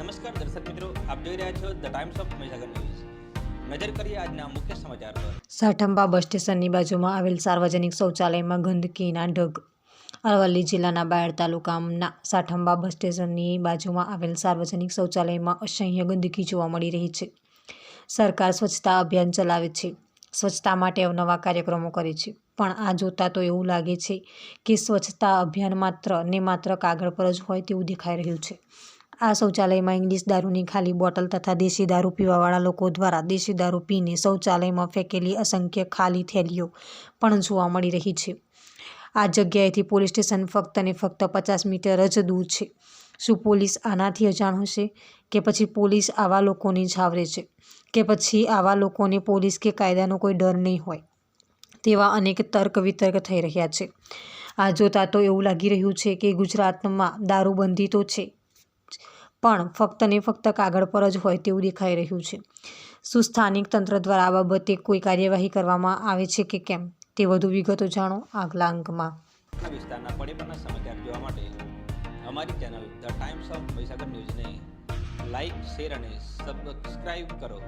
નમસ્કાર દર્શક મિત્રો, આપ જોઈ રહ્યા છો the Times of Mahisagar news નજર કરીએ આજના મુખ્ય સમાચાર પર. સાઠંબા બસ સ્ટેશનની બાજુમાં આવેલ સાર્વજનિક શૌચાલયમાં ગંદકીના ઢગ. અરવલ્લી જિલ્લાના બાયડ તાલુકાના સાઠંબા બસ સ્ટેશનની બાજુમાં આવેલ સાર્વજનિક શૌચાલયમાં અસહ્ય ગંદકી જોવા મળી રહી છે. સરકાર સ્વચ્છતા અભિયાન ચલાવે છે. સ્વચ્છતા માટે અવનવા કાર્યક્રમો કરે છે. પણ આ જોતાં તો એવું લાગે છે કે સ્વચ્છતા અભિયાન માત્ર ને માત્ર કાગળ પર જ હોય તેવું દેખાઈ રહ્યું છે. આ શૌચાલયમાં ઇંગ્લિશ દારૂની ખાલી બોટલ તથા દેશી દારૂ પીવાવાળા લોકો દ્વારા દેશી દારૂ પીને શૌચાલયમાં ફેંકેલી અસંખ્ય ખાલી થેલીઓ પણ જોવા મળી રહી છે. આ જગ્યાએથી પોલીસ સ્ટેશન ફક્ત અને ફક્ત પચાસ મીટર જ દૂર છે. શું પોલીસ આનાથી અજાણ હશે? કે પછી પોલીસ આવા લોકોને છાવરે છે? કે પછી આવા લોકોને પોલીસ કે કાયદાનો કોઈ ડર નહીં હોય? તેવા અનેક તર્ક વિતર્ક થઈ રહ્યા છે. આ જોતાં તો એવું લાગી રહ્યું છે કે ગુજરાતમાં દારૂબંધી તો છે પણ ફક્ત ને ફક્ત કાગળ પર જ હોય તેવું દેખાઈ રહ્યું છે. શું સ્થાનિક તંત્ર દ્વારા આ બાબતે કોઈ કાર્યવાહી કરવામાં આવે છે કે કેમ? તે વધુ વિગતો જાણો આગલા અંકમાં વિસ્તારના પડે પરના સમાચાર જોવા માટે અમારી channel the Times of Mahisagar ન્યૂઝને લાઈક શેર અને સબસ્ક્રાઇબ કરો.